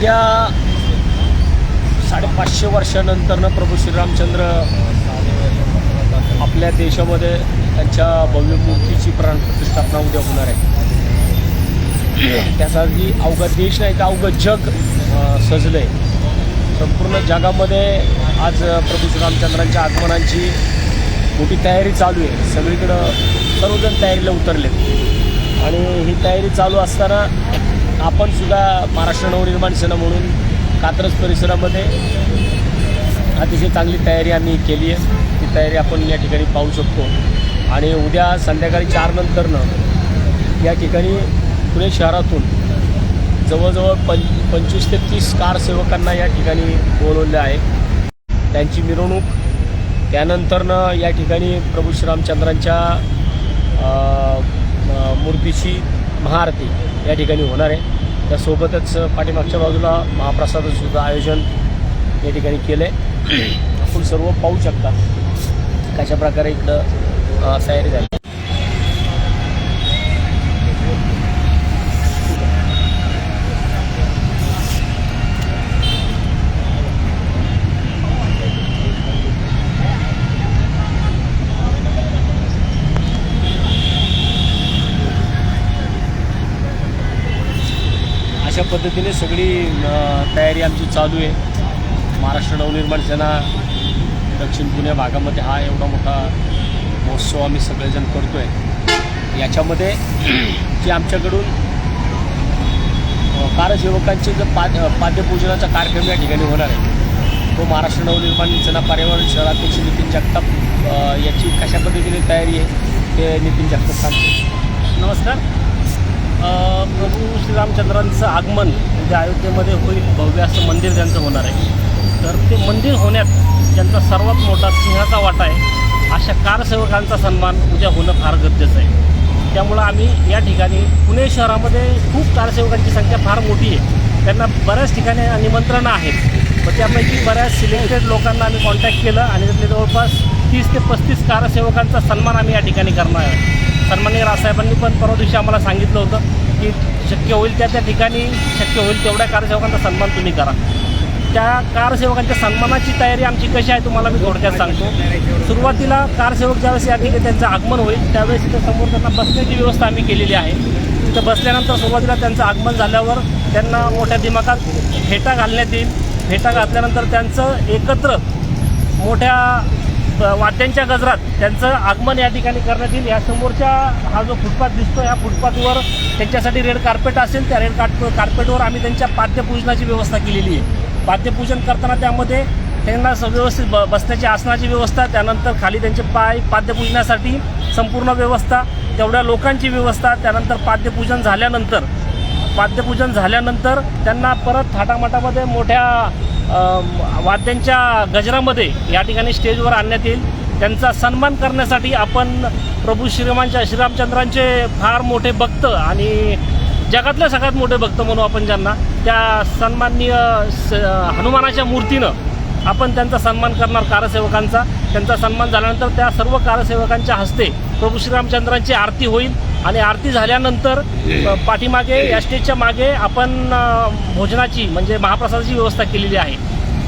उद्या साडेपाचशे वर्षानंतरनं प्रभू श्रीरामचंद्र आपल्या देशामध्ये त्यांच्या भव्य मूर्तीची प्राण प्रतिष्ठापना उद्या होणार आहे. त्यासाठी अवघा देश नाही तर अवघं जग सजलं आहे संपूर्ण जगामध्ये आज प्रभू श्रीरामचंद्रांच्या आगमनाची मोठी तयारी चालू आहे. सगळीकडं सर्वजण तयारीला उतरलेत. आणि ही तयारी चालू असताना आपण सुद्धा महाराष्ट्र नवनिर्माण सेना म्हणून कात्रज परिसरामध्ये अतिशय चांगली तयारी आम्ही केली आहे. ती तयारी आपण या ठिकाणी पाहू शकतो. आणि उद्या संध्याकाळी चार नंतरनं या ठिकाणी पुणे शहरातून जवळजवळ पं पंचवीस ते तीस कार सेवकांना या ठिकाणी बोलवलं आहे. त्यांची मिरवणूक. त्यानंतरनं या ठिकाणी प्रभू श्रीरामचंद्रांच्या अ, मूर्तीची महाआरती. या ठिकाणी होणार आहे. त्यासोबतच पाठीमागच्या बाजूला महाप्रसादाचंसुद्धा आयोजन या ठिकाणी केलं आहे आपण सर्व पाहू शकता कशा प्रकारे इकडं तयारी झाली अशा पद्धतीने सगळी तयारी आमची चालू आहे. महाराष्ट्र नवनिर्माण सेना दक्षिण पुणे भागामध्ये हा एवढा मोठा महोत्सव आम्ही सगळेजण करतो आहे याच्यामध्ये जे आमच्याकडून कारसेवकांचे जे पाद पाद्यपूजनाचा कार्यक्रम या ठिकाणी होणार आहे तो महाराष्ट्र नवनिर्माण सेना पर्यावरण शहराध्यक्ष नितीन जगताप याची कशा पद्धतीने तयारी आहे ते नितीन जगताप सांगतो नमस्कार. प्रभू श्रीरामचंद्रांचं आगमन म्हणजे अयोध्येमध्ये होईल भव्य असं मंदिर त्यांचं होणार आहे. तर ते मंदिर होण्यात त्यांचा सर्वात मोठा सिंहाचा वाटा आहे. अशा कारसेवकांचा सन्मान उद्या होणं फार गरजेचं आहे. त्यामुळं आम्ही या ठिकाणी पुणे शहरामध्ये खूप कारसेवकांची संख्या फार मोठी आहे. त्यांना बऱ्याच ठिकाणी निमंत्रणं आहेत. पण त्यापैकी बऱ्याच सिलेक्टेड लोकांना आम्ही कॉन्टॅक्ट केलं आणि त्यातले जवळपास तीस ते पस्तीस कारसेवकांचा सन्मान आम्ही या ठिकाणी करणार आहे सन्माननीय राजसाहेबांनी पण परवा दिवशी आम्हाला सांगितलं होतं की शक्य होईल त्या त्या ठिकाणी शक्य होईल तेवढ्या कारसेवकांचा सन्मान तुम्ही करा. त्या कारसेवकांच्या सन्मानाची तयारी आमची कशी आहे तुम्हाला मी थोडक्यात सांगतो. सुरुवातीला कारसेवक ज्यावेळेस या ठिकाणी त्यांचं आगमन होईल त्यावेळेस तिथं समोर त्यांना बसण्याची व्यवस्था आम्ही केलेली आहे. तिथं बसल्यानंतर सुरुवातीला त्यांचं आगमन झाल्यावर त्यांना मोठ्या दिमागात फेटा घालण्यात येईल. फेटा घातल्यानंतर त्यांचं एकत्र मोठ्या वाद्यांच्या गजरात त्यांचं आगमन या ठिकाणी करण्यात येईल. या समोरच्या हा जो फुटपाथ दिसतो या फुटपाथवर त्यांच्यासाठी रेड कार्पेट असेल. त्या रेड कार्प कार्पेटवर आम्ही त्यांच्या पाद्यपूजनाची व्यवस्था केलेली आहे. पाद्यपूजन करताना त्यामध्ये त्यांना स- व्यवस्थित ब बसण्याची आसनाची व्यवस्था त्यानंतर खाली त्यांचे पाय पाद्यपूजनासाठी संपूर्ण व्यवस्था तेवढ्या लोकांची व्यवस्था त्यानंतर पाद्यपूजन झाल्यानंतर पाद्यपूजन झाल्यानंतर त्यांना परत थाटामाटामध्ये मोठ्या वाद्यांच्या गजरामध्ये या ठिकाणी स्टेजवर आणण्यात येईल. त्यांचा सन्मान करण्यासाठी आपण प्रभू श्रीमानच्या श्रीरामचंद्रांचे फार मोठे भक्त आणि जगातले सगळ्यात मोठे भक्त म्हणू आपण ज्यांना त्या सन्माननीय स- हनुमानाच्या मूर्तीनं आपण त्यांचा सन्मान करणार कारसेवकांचा. त्यांचा सन्मान झाल्यानंतर त्या सर्व कारसेवकांच्या हस्ते प्रभू श्रीरामचंद्रांची आरती होईल. आणि आरती झाल्यानंतर पाठीमागे या स्टेजच्या मागे आपण भोजनाची म्हणजे महाप्रसादाची व्यवस्था केलेली आहे.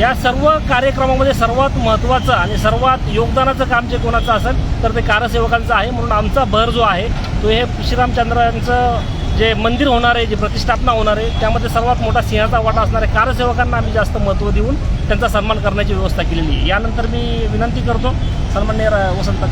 या सर्व कार्यक्रमामध्ये सर्वात महत्त्वाचं आणि सर्वात योगदानाचं काम जे कोणाचं असेल तर ते कारसेवकांचं आहे. म्हणून आमचा भर जो आहे तो हे श्रीरामचंद्रांचं जे मंदिर होणार आहे जे प्रतिष्ठापना होणार आहे त्यामध्ये सर्वात मोठा सिंहाचा वाटा असणाऱ्या कारसेवकांना आम्ही जास्त महत्त्व देऊन त्यांचा सन्मान करण्याची व्यवस्था केलेली आहे. यानंतर मी विनंती करतो सन्मान्य रा- वसंत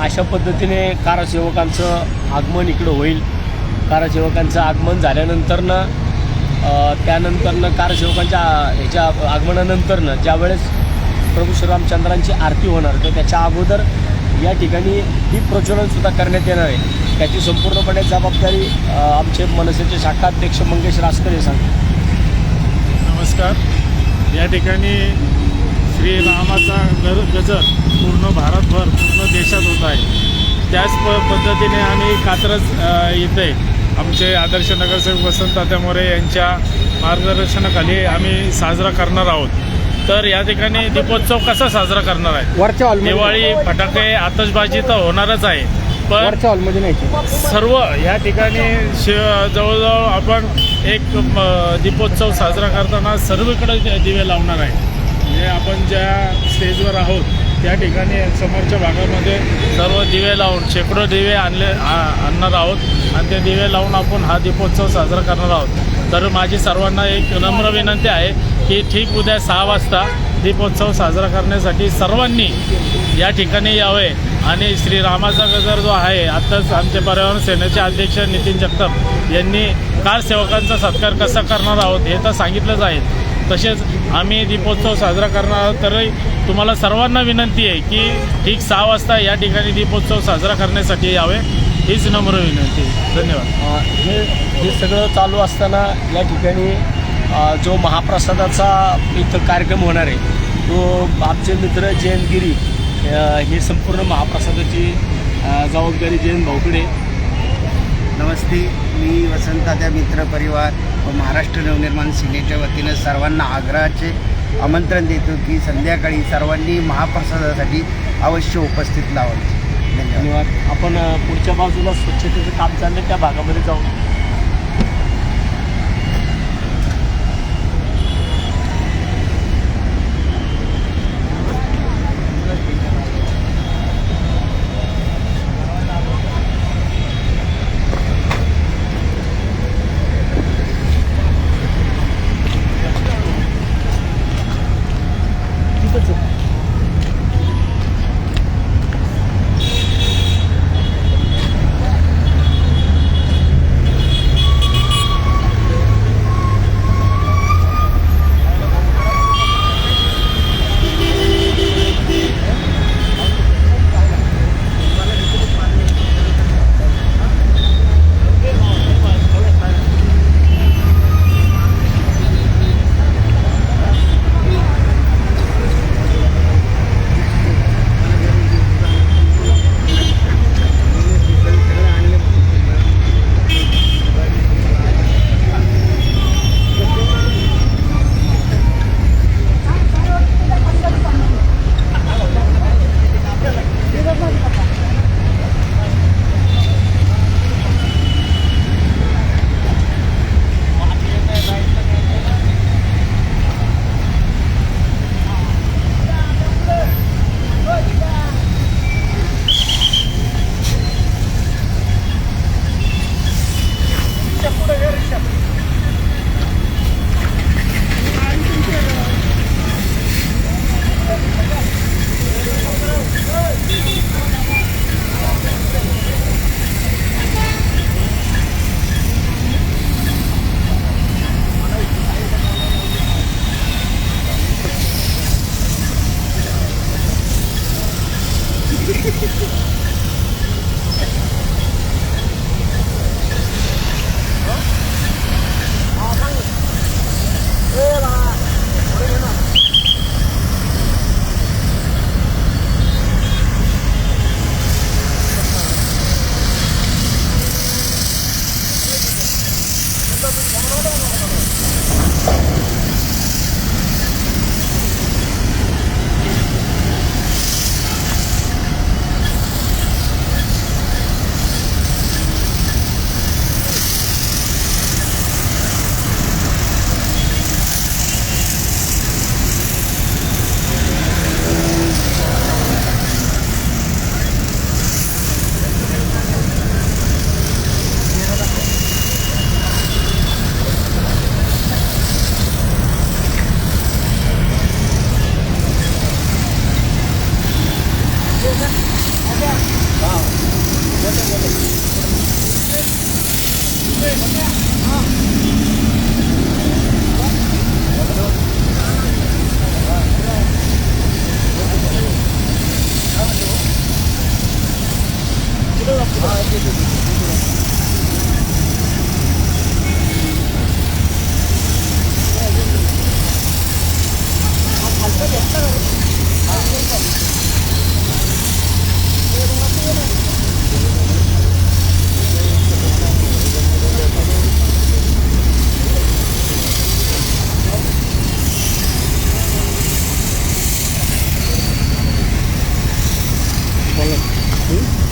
अशा पद्धतीने कारसेवकांचं आगमन इकडं होईल. कारसेवकांचं आगमन झाल्यानंतरनं त्यानंतरनं कारसेवकांच्या ह्याच्या आगमनानंतरनं ज्यावेळेस प्रभू श्रीरामचंद्रांची आरती होणार तर त्याच्या अगोदर या ठिकाणी ही प्रचलनसुद्धा करण्यात येणार आहे. त्याची संपूर्णपणे जबाबदारी आमचे मनसेचे शाखाध्यक्ष मंगेश रासकर हे सांगतात नमस्कार. या ठिकाणी श्री रामाचा गर गजर पूर्ण भारतभर पूर्ण देशात होत आहे. त्याच प पद्धतीने आम्ही कात्रज येते आमचे आदर्श नगरसेवक वसंत तात्यामोरे यांच्या मार्गदर्शनाखाली आम्ही साजरा करणार आहोत. तर या ठिकाणी दीपोत्सव कसा साजरा करणार आहे? वरच्या दिवाळी फटाके आतषबाजी तर होणारच आहे. पण वरच्या हॉलमध्ये नाही. सर्व या ठिकाणी जवळजवळ आपण एक दीपोत्सव साजरा करताना सर्वीकडे दि- दिवे लावणार आहे. म्हणजे आपण ज्या स्टेजवर आहोत त्या ठिकाणी समोरच्या भागामध्ये सर्व दिवे लावून शेकडो दिवे आणले आ- आणणार आहोत. आणि ते दिवे लावून आपण हा दीपोत्सव साजरा करणार आहोत. तर माझी सर्वांना एक नम्र विनंती आहे की ठीक उद्या सहा वाजता दीपोत्सव साजरा करण्यासाठी सर्वांनी या ठिकाणी यावे. आणि श्रीरामाचा गजर जो आहे आत्ताच आमचे पर्यावरण सेनेचे अध्यक्ष नितीन जगताप यांनी कार सेवकांचा सत्कार कसा करणार आहोत हे तर सांगितलंच आहे. तसेच आम्ही दीपोत्सव साजरा करणार आहोत तरी तुम्हाला सर्वांना विनंती आहे की ठीक सहा वाजता या ठिकाणी दीपोत्सव साजरा करण्यासाठी यावे हीच नम्र विनंती. आहे. धन्यवाद हे हे सगळं चालू असताना या ठिकाणी जो महाप्रसादाचा इथं कार्यक्रम होणार आहे तो आमचे मित्र जयंतगिरी हे संपूर्ण महाप्रसादाची जबाबदारी जयंत भाऊकडे नमस्ते मी वसंताच्या मित्र परिवार व महाराष्ट्र नवनिर्माण सेनेच्या वतीनं सर्वांना आग्रहाचे आमंत्रण देतो की संध्याकाळी सर्वांनी महाप्रसादासाठी अवश्य उपस्थित लावावे धन्यवाद. आपण पुढच्या बाजूला स्वच्छतेचं काम चाललं त्या भागामध्ये जाऊ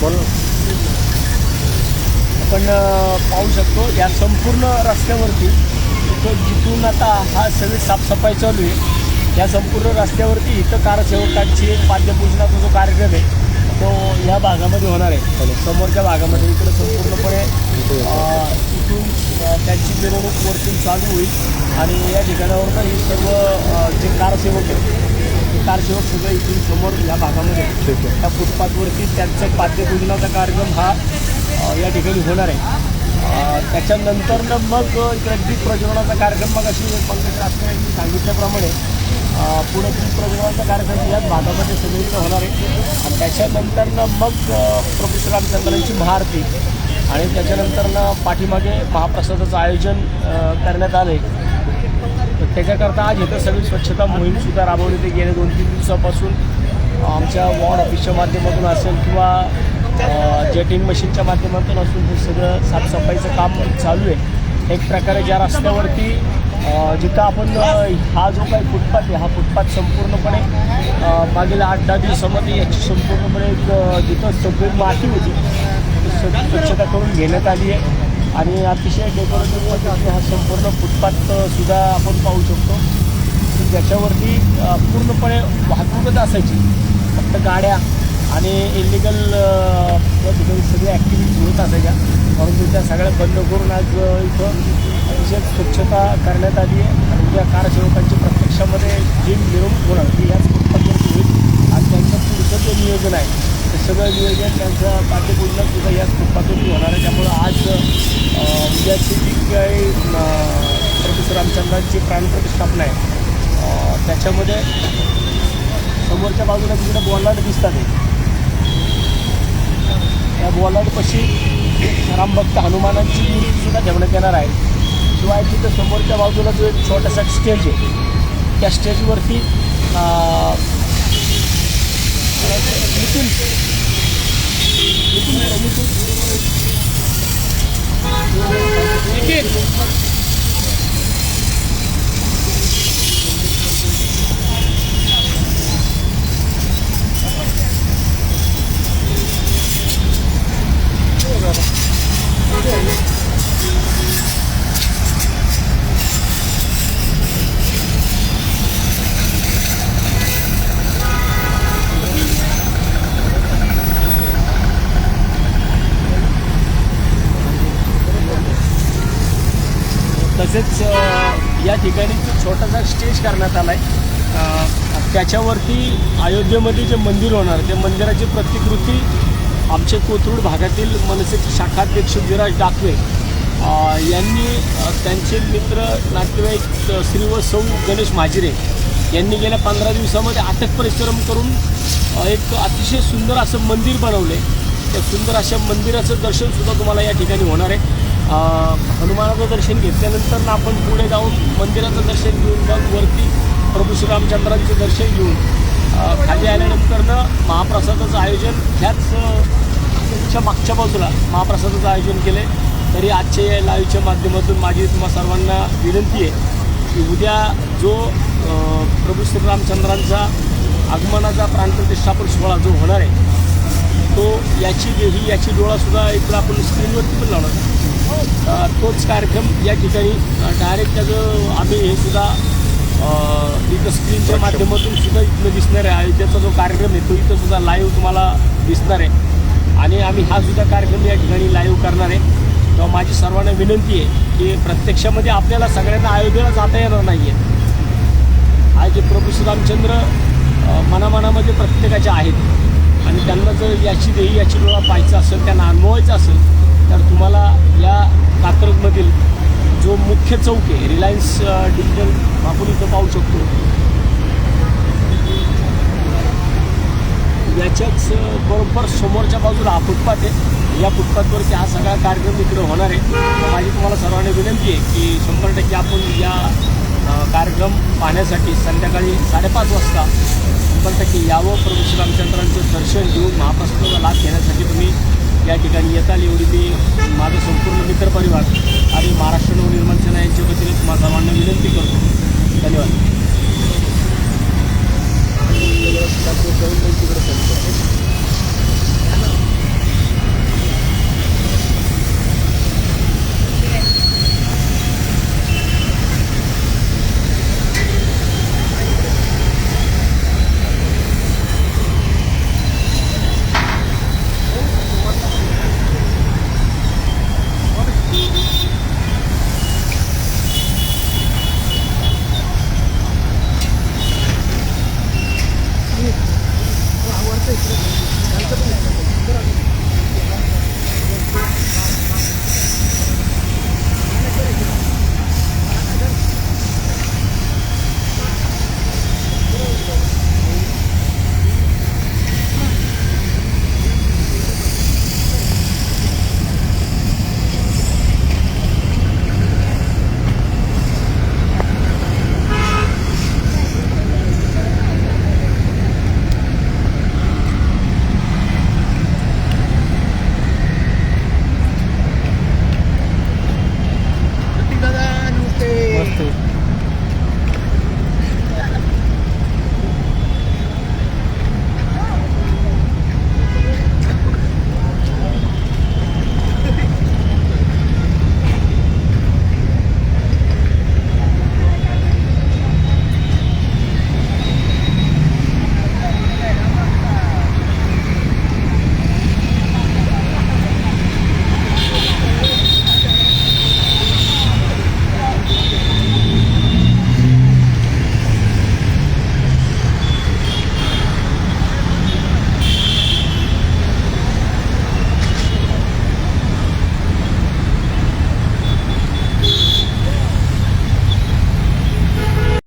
बोल आपण पाहू शकतो या संपूर्ण रस्त्यावरती इथं जिथून आता हा सगळी साफसफाई चालू आहे या संपूर्ण रस्त्यावरती इथं कारसेवकांची एक पाद्यपूजनाचा जो कार्यक्रम आहे तो या भागामध्ये होणार आहे. समोरच्या भागामध्ये इकडे संपूर्णपणे इथून त्यांची मिरवणूक वरतून चालू होईल. आणि या ठिकाणावरनं ही सर्व जे कारसेवक आहेत कारसेवक सगळं इथून समोर या भागामध्ये. त्या फुटपाथवरती त्यांचं पाद्यपूजनाचा कार्यक्रम हा या ठिकाणी होणार आहे. त्याच्यानंतरनं मग इकडे दीप प्रज्वलनाचा कार्यक्रम मग अशी पंकज शास्त्री यांनी सांगितल्याप्रमाणे पुढे दीप प्रज्वलनाचा कार्यक्रम याच भागामध्ये सगळीकडे होणार आहे. आणि त्याच्यानंतरनं मग प्रभू श्रीरामचंद्रांची महाआरती. आणि त्याच्यानंतरनं पाठीमागे महाप्रसादाचं आयोजन करण्यात आलं आहे तर त्याच्याकरता आज इथं सगळी स्वच्छता मोहीमसुद्धा राबवली ते गेल्या दोन तीन दिवसापासून आमच्या वॉर्ड ऑफिसच्या माध्यमातून असेल किंवा जेटिंग मशीनच्या माध्यमातून असून हे सगळं साफसफाईचं काम चालू आहे. एक प्रकारे ज्या रस्त्यावरती जिथं आपण हा जो काही फुटपाथ आहे हा फुटपाथ संपूर्णपणे मागील आठ दहा दिवसामध्ये याची संपूर्णपणे एक, जिथं सगळी माती होती ती सगळी स्वच्छता करून घेण्यात आली आहे. आणि अतिशय डेकोरेटिव्ह पद्धतीने म्हणजे हा संपूर्ण फुटपाथ सुद्धा आपण पाहू शकतो. की ज्याच्यावरती पूर्णपणे वाहतूकच असायची. फक्त गाड्या आणि इलिगल या ठिकाणी सगळ्या ॲक्टिव्हिटीज होत असायच्या. परंतु त्या सगळ्या बंद करून आज इथं अतिशय स्वच्छता करण्यात आली आहे. आणि त्या कारसेवकांची प्रत्यक्षामध्ये जी मिरवणूक होणार. ती याच फुटपाथवरती होईल. आणि त्यांचं पुढचं जे नियोजन आहे सगळं नियोजन त्यांचं पाठ्यपूर्ण सुद्धा याच फुटपाथवरती होणार आहे. त्यामुळं आज उद्याची जी काही प्रोफेसर प्रभू रामचंद्रांची प्राणप्रतिष्ठापना आहे त्याच्यामध्ये समोरच्या बाजूला तिकडे बॉलार्ड दिसतात. आहे त्या बॉलार्डपाशी रामभक्त हनुमानांची मूर्ती सुद्धा ठेवण्यात येणार आहे. शिवाय तिथं समोरच्या बाजूला जो एक छोटासा स्टेज आहे त्या स्टेजवरती नितीन नितीन नितीन तसेच या ठिकाणी जो छोटासा स्टेज करण्यात आला आहे त्याच्यावरती अयोध्येमध्ये जे मंदिर होणार त्या मंदिराची प्रतिकृती आमचे कोथरूड भागातील मनसेचे शाखाध्यक्ष विराज डाकवे यांनी त्यांचे मित्र नातेवाईक श्री व सौ गणेश माजिरे यांनी गेल्या पंधरा दिवसामध्ये अथक परिश्रम करून एक अतिशय सुंदर असं मंदिर बनवलं आहे त्या सुंदर अशा मंदिराचं दर्शनसुद्धा तुम्हाला या ठिकाणी होणार आहे. हनुमानाचं दर्शन घेतल्यानंतर ना आपण पुढे जाऊन मंदिराचं दर्शन घेऊन मग वरती प्रभू श्रीरामचंद्रांचं दर्शन घेऊन खाली आल्यानंतरनं महाप्रसादाचं आयोजन ह्याच मागच्या बाजूला महाप्रसादाचं आयोजन केले. तरी आजच्या या लाईव्हच्या माध्यमातून माझी तुम्हा सर्वांना विनंती आहे की उद्या जो प्रभू श्रीरामचंद्रांचा आगमनाचा प्राणप्रतिष्ठापन सोहळा जो होणार आहे तो याची देही याची डोळासुद्धा इकडं आपण स्क्रीनवरती पण लावणार. तोच कार्यक्रम या ठिकाणी डायरेक्ट त्याचं आम्ही हे सुद्धा इथं स्क्रीनच्या माध्यमातून सुद्धा इथनं दिसणार आहे. अयोध्येचा जो कार्यक्रम आहे तो इथं सुद्धा लाईव्ह तुम्हाला दिसणार आहे. आणि आम्ही हा सुद्धा कार्यक्रम या ठिकाणी लाईव्ह करणार आहे. तेव्हा माझी सर्वांना विनंती आहे की प्रत्यक्षामध्ये आपल्याला सगळ्यांना अयोध्येला जाता येणार नाही आहे आज जे प्रभू श्रीरामचंद्र मनामनामध्ये प्रत्येकाचे आहेत. आणि त्यांना जर याची देही याची डोळा पाहायचा असेल त्यांना अनुभवायचं असेल तर तुम्हाला या कात्रजमधील जो मुख्य चौक आहे रिलायन्स डिजिटल आपण इथं पाहू शकतो. याच्याच बरोबर समोरच्या बाजूला हा फुटपाथ आहे. या फुटपाथवरती हा सगळा कार्यक्रम इकडे होणार आहे. माझी तुम्हाला सर्वांना विनंती आहे की शंभर टक्के आपण या कार्यक्रम पाहण्यासाठी संध्याकाळी साडेपाच वाजता शंभर टक्के यावं. प्रभू श्रीरामचंद्रांचं दर्शन घेऊन महाप्रसादाचा लाभ घेण्यासाठी तुम्ही या ठिकाणी येताल एवढी मी माझं संपूर्ण मित्रपरिवार आणि महाराष्ट्र नवनिर्माण सेना यांच्या वतीने तुम्हा सर्वांना विनंती करतो. धन्यवाद.